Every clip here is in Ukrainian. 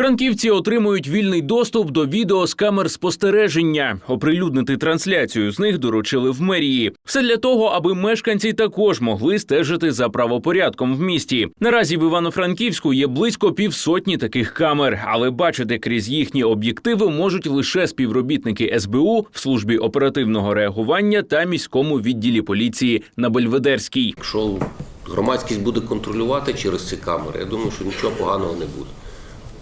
Франківці отримують вільний доступ до відео з камер спостереження. Оприлюднити трансляцію з них доручили в мерії. Все для того, аби мешканці також могли стежити за правопорядком в місті. Наразі в Івано-Франківську є близько півсотні таких камер, але бачити крізь їхні об'єктиви можуть лише співробітники СБУ в службі оперативного реагування та міському відділі поліції на Бельведерській. Якщо громадськість буде контролювати через ці камери, я думаю, що нічого поганого не буде.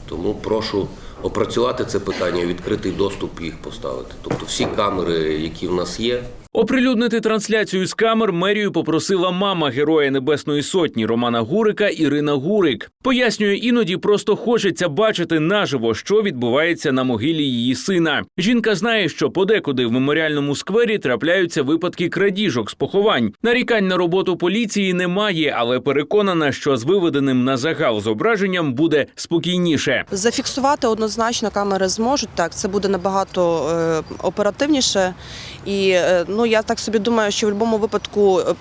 Тому прошу опрацювати це питання, відкритий доступ їх поставити. Тобто всі камери, які в нас є, Оприлюднити трансляцію з камер мерію попросила мама героя Небесної Сотні Романа Гурика Ірина Гурик. Пояснює, іноді просто хочеться бачити наживо, що відбувається на могилі її сина. Жінка знає, що подекуди в меморіальному сквері трапляються випадки крадіжок з поховань. Нарікань на роботу поліції немає, але переконана, що з виведеним на загал зображенням буде спокійніше. Зафіксувати однозначно камери зможуть. Так, це буде набагато е, оперативніше. І е, ну я так собі думаю, що в будь-якому випадку е,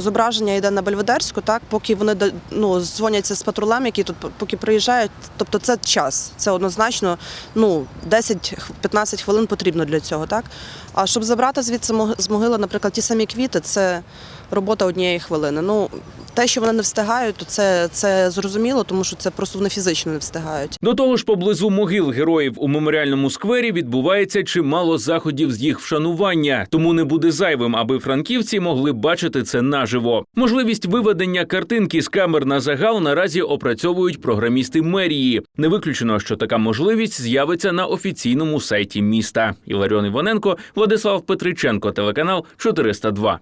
зображення йде на Бельведерську, так поки вони ну, дзвоняться з патрулем, які тут поки приїжджають. Тобто це час. Це однозначно ну 10-15 хвилин потрібно для цього. Так а щоб забрати звідси з могили, наприклад, ті самі квіти, це робота однієї хвилини. Ну те, що вони не встигають, то це, це зрозуміло, тому що це просто вони фізично не встигають. До того ж, поблизу могил героїв у меморіальному сквері відбувається чимало заходів з їх вшанування, тому не буде зайвим, аби франківці могли бачити це наживо. Можливість виведення картинки з камер на загал наразі опрацьовують програмісти мерії. Не виключено, що така можливість з'явиться на офіційному сайті міста. Іларіон Іваненко, Владислав Петриченко, телеканал 402.